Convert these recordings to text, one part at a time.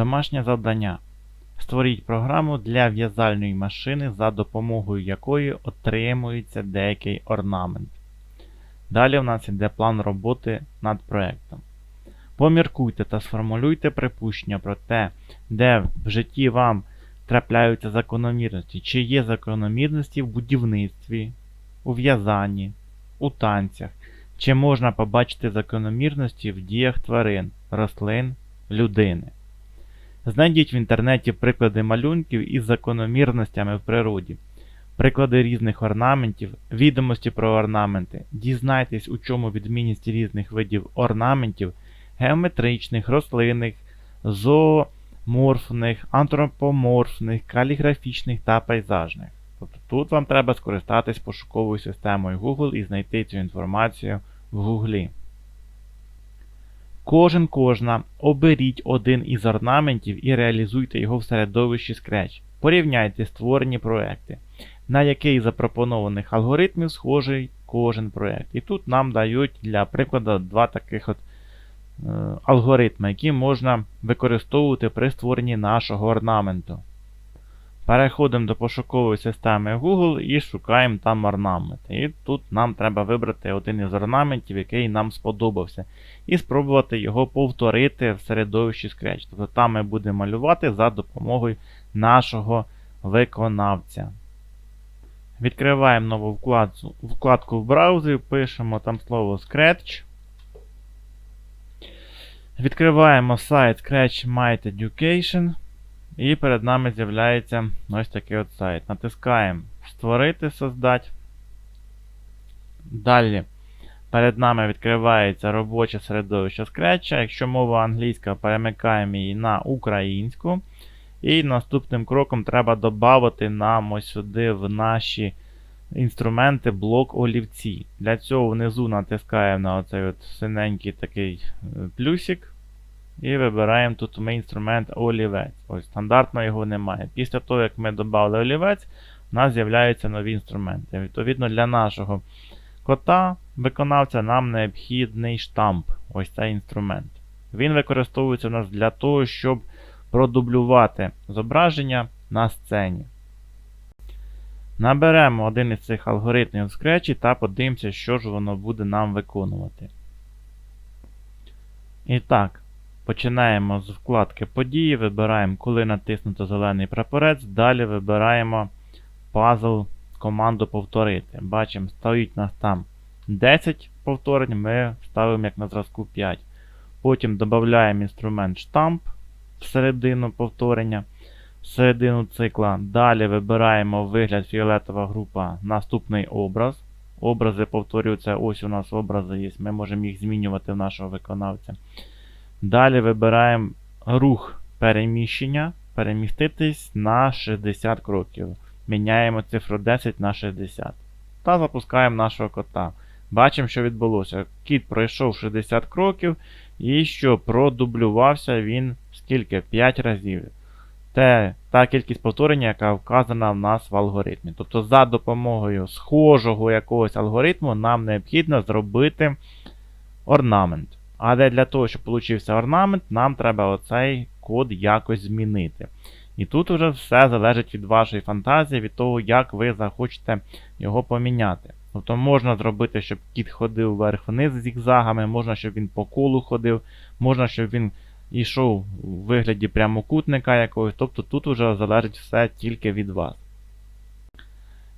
Домашнє завдання. Створіть програму для в'язальної машини, за допомогою якої отримується деякий орнамент. Далі в нас йде план роботи над проектом. Поміркуйте та сформулюйте припущення про те, де в житті вам трапляються закономірності, чи є закономірності в будівництві, у в'язанні, у танцях, чи можна побачити закономірності в діях тварин, рослин, людини. Знайдіть в інтернеті приклади малюнків із закономірностями в природі, приклади різних орнаментів, відомості про орнаменти. Дізнайтесь, у чому відмінність різних видів орнаментів, геометричних, рослинних, зооморфних, антропоморфних, каліграфічних та пейзажних. Тобто тут вам треба скористатись пошуковою системою Google і знайти цю інформацію в Google. Кожен кожна оберіть один із орнаментів і реалізуйте його в середовищі Scratch. Порівняйте створені проекти, на який запропонованих алгоритмів схожий кожен проект. І тут нам дають для прикладу два таких от е, алгоритми, які можна використовувати при створенні нашого орнаменту. Переходимо до пошукової системи Google і шукаємо там орнамент. І тут нам треба вибрати один із орнаментів, який нам сподобався, і спробувати його повторити в середовищі Scratch. Тобто там ми будемо малювати за допомогою нашого виконавця. Відкриваємо нову вкладку, в браузері, пишемо там слово Scratch. Відкриваємо сайт Scratch Might Education. І перед нами з'являється ось такий от сайт. Натискаємо Створити, создать. Далі перед нами відкривається робоче середовище Scratch. Якщо мова англійська, перемикаємо її на українську. І наступним кроком треба додати нам ось сюди в наші інструменти блок олівці. Для цього внизу натискаємо на оцей от синенький такий е, плюсик. І вибираємо тут ми інструмент олівець. Ось стандартно його немає. Після того, як ми додали олівець, у нас з'являються нові інструменти. Відповідно, для нашого кота, виконавця, нам необхідний штамп. Ось цей інструмент. Він використовується у нас для того, щоб продублювати зображення на сцені. Наберемо один із цих алгоритмів в Scratch та подивимося, що ж воно буде нам виконувати. І так, починаємо з вкладки події, вибираємо, коли натиснуто зелений прапорець, далі вибираємо пазл команду повторити. Бачимо, стоїть нас там 10 повторень, ми ставимо як на зразку 5. Потім додаємо інструмент штамп всередину повторення, всередину цикла. Далі вибираємо вигляд фіолетова група наступний образ. Образи повторюються, ось у нас образи є, ми можемо їх змінювати в нашого виконавця. Далі вибираємо рух переміщення, переміститись на 60 кроків. Міняємо цифру 10 на 60. Та запускаємо нашого кота. Бачимо, що відбулося. Кіт пройшов 60 кроків, і що продублювався він скільки? 5 разів. Те, та кількість повторення, яка вказана в нас в алгоритмі. Тобто, за допомогою схожого якогось алгоритму нам необхідно зробити орнамент. Але для того, щоб получився орнамент, нам треба оцей код якось змінити. І тут вже все залежить від вашої фантазії, від того, як ви захочете його поміняти. Тобто можна зробити, щоб кіт ходив вверх-вниз зігзагами, можна, щоб він по колу ходив, можна, щоб він йшов у вигляді прямокутника якогось. Тобто тут вже залежить все тільки від вас.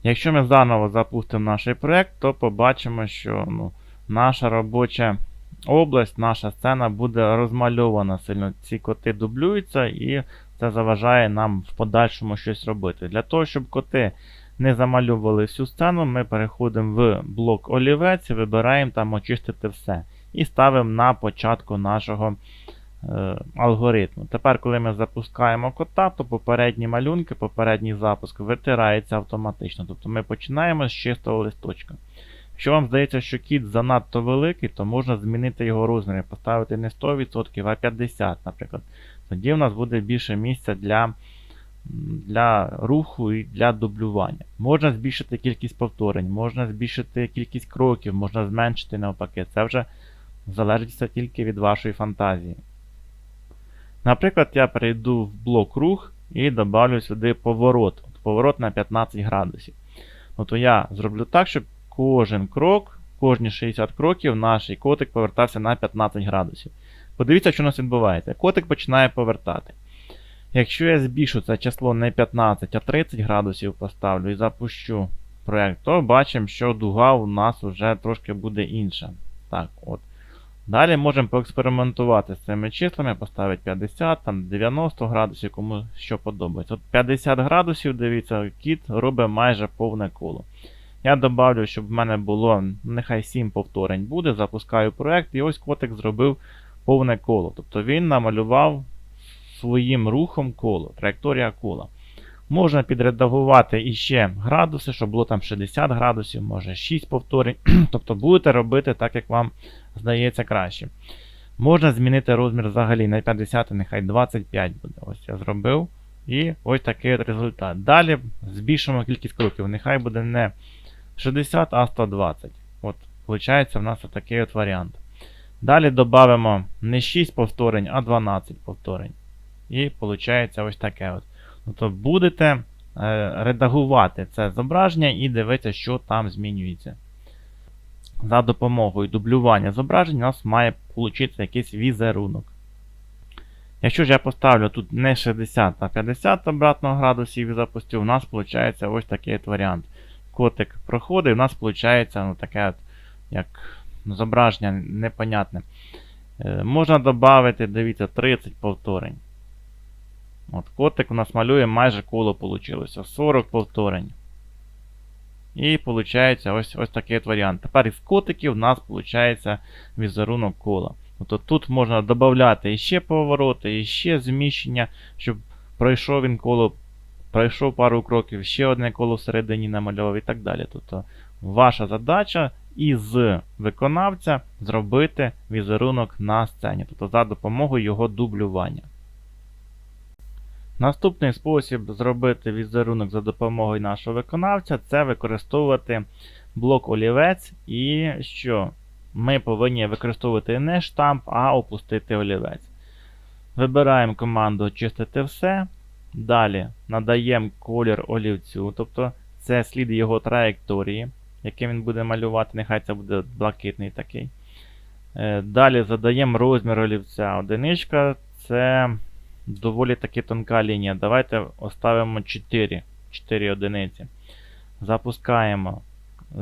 Якщо ми заново запустимо наш проєкт, то побачимо, що ну, наша робоча область, наша сцена буде розмальована сильно. Ці коти дублюються і це заважає нам в подальшому щось робити. Для того, щоб коти не замалювали всю сцену, ми переходимо в блок олівець, вибираємо там очистити все. І ставимо на початку нашого е, алгоритму. Тепер, коли ми запускаємо кота, то попередні малюнки, попередній запуск витирається автоматично. Тобто ми починаємо з чистого листочка. Якщо вам здається, що кіт занадто великий, то можна змінити його розміри, поставити не 100%, а 50%, наприклад. Тоді в нас буде більше місця для для руху і для дублювання. Можна збільшити кількість повторень, можна збільшити кількість кроків, можна зменшити навпаки. Це вже залежить тільки від вашої фантазії. Наприклад, я перейду в блок рух і добавлю сюди поворот. От Поворот на 15 градусів. Ну, то я зроблю так, щоб кожен крок, кожні 60 кроків наш котик повертався на 15 градусів. Подивіться, що у нас відбувається. Котик починає повертати. Якщо я збільшу це число не 15, а 30 градусів поставлю і запущу проєкт, то бачимо, що дуга у нас вже трошки буде інша. Так, от. Далі можемо поекспериментувати з цими числами, поставити 50, там 90 градусів, кому що подобається. От 50 градусів, дивіться, кіт робить майже повне коло. Я добавлю, щоб в мене було нехай 7 повторень буде, запускаю проєкт, і ось котик зробив повне коло. Тобто він намалював своїм рухом коло, траєкторія кола. Можна підредагувати іще градуси, щоб було там 60 градусів, може 6 повторень. тобто будете робити так, як вам здається краще. Можна змінити розмір взагалі на 50, нехай 25 буде. Ось я зробив. І ось такий от результат. Далі збільшимо кількість кроків. Нехай буде не 60, а 120. От, виходить, в нас такий от варіант. Далі додамо не 6 повторень, а 12 повторень. І виходить ось таке от. Тобто будете е, редагувати це зображення і дивитися, що там змінюється. За допомогою дублювання зображень у нас має получитися якийсь візерунок. Якщо ж я поставлю тут не 60, а 50 обратно градусів і запустю, у нас виходить ось такий от варіант. Котик проходить, у нас виходить ну, таке от, як зображення непонятне. Е, можна додати, дивіться, 30 повторень. От Котик у нас малює майже коло вийшло. 40 повторень. І виходить ось ось такий от варіант. Тепер із котиків у нас виходить візерунок кола. Тобто Тут можна додати іще повороти, іще зміщення, щоб пройшов він коло, пройшов пару кроків, ще одне коло всередині намальовував і так далі. Тобто Ваша задача із виконавця зробити візерунок на сцені, тобто за допомогою його дублювання. Наступний спосіб зробити візерунок за допомогою нашого виконавця це використовувати блок олівець і що? Ми повинні використовувати не штамп, а опустити олівець. Вибираємо команду Очистити все. Далі надаємо колір олівцю, тобто це слід його траєкторії, яким він буде малювати, нехай це буде блакитний такий. Е, далі задаємо розмір олівця. Одиничка це доволі таки тонка лінія. Давайте оставимо 4 4 одиниці. Запускаємо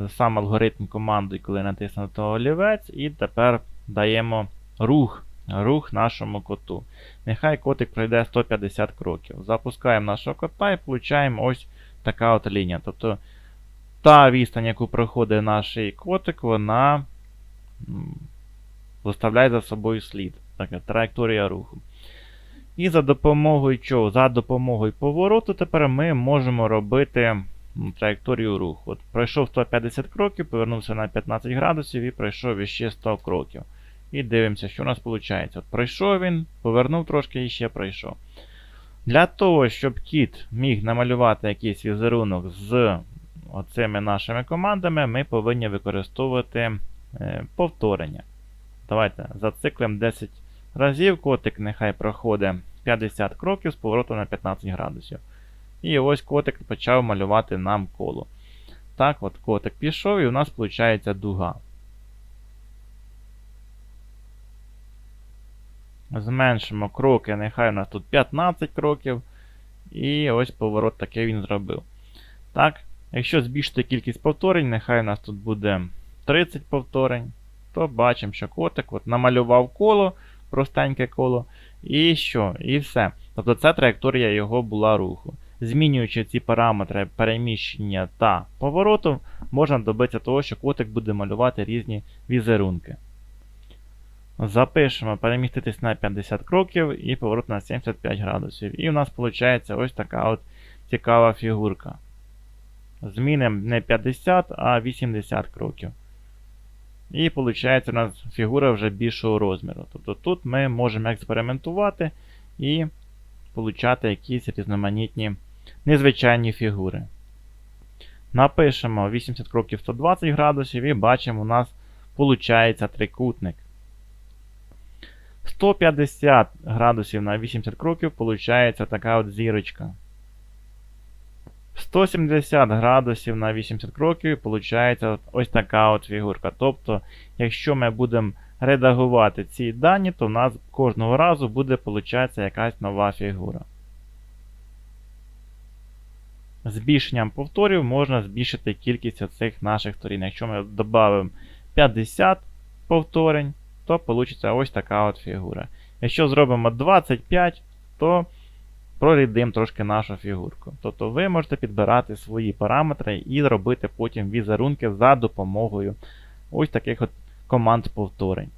сам алгоритм команди, коли натиснуто олівець, і тепер даємо рух рух нашому коту. Нехай котик пройде 150 кроків. Запускаємо нашого кота і получаємо ось така от лінія. Тобто та відстань, яку проходить наш котик, вона виставляє за собою слід. Така траєкторія руху. І за допомогою чого? За допомогою повороту тепер ми можемо робити траєкторію руху. От Пройшов 150 кроків, повернувся на 15 градусів і пройшов іще 100 кроків. І дивимося, що у нас виходить. От Пройшов він, повернув трошки і ще пройшов. Для того, щоб кіт міг намалювати якийсь візерунок з оцими нашими командами, ми повинні використовувати е, повторення. Давайте зациклимо 10 разів. Котик нехай проходить 50 кроків з поворотом на 15 градусів. І ось котик почав малювати нам коло. Так, от котик пішов, і у нас виходить дуга. Зменшимо кроки, нехай у нас тут 15 кроків. І ось поворот такий він зробив. Так, Якщо збільшити кількість повторень, нехай у нас тут буде 30 повторень, то бачимо, що котик от намалював коло, простеньке коло. І що? І все. Тобто це траєкторія його була руху. Змінюючи ці параметри переміщення та повороту, можна добитися того, що котик буде малювати різні візерунки. Запишемо переміститись на 50 кроків і поворот на 75 градусів. І у нас виходить ось така от цікава фігурка. Змінимо не 50, а 80 кроків. І виходить, у нас фігура вже більшого розміру. Тобто тут ми можемо експериментувати і получати якісь різноманітні незвичайні фігури. Напишемо 80 кроків 120 градусів і бачимо, у нас виходить трикутник. 150 градусів на 80 кроків виходить така от зірочка. 170 градусів на 80 кроків виходить ось така от фігурка. Тобто, якщо ми будемо редагувати ці дані, то в нас кожного разу буде виходить якась нова фігура. Збільшенням повторів можна збільшити кількість цих наших сторін. Якщо ми додамо 50 повторень, то вийде ось така от фігура. Якщо зробимо 25, то прорідимо трошки нашу фігурку. Тобто ви можете підбирати свої параметри і робити потім візерунки за допомогою ось таких от команд повторень.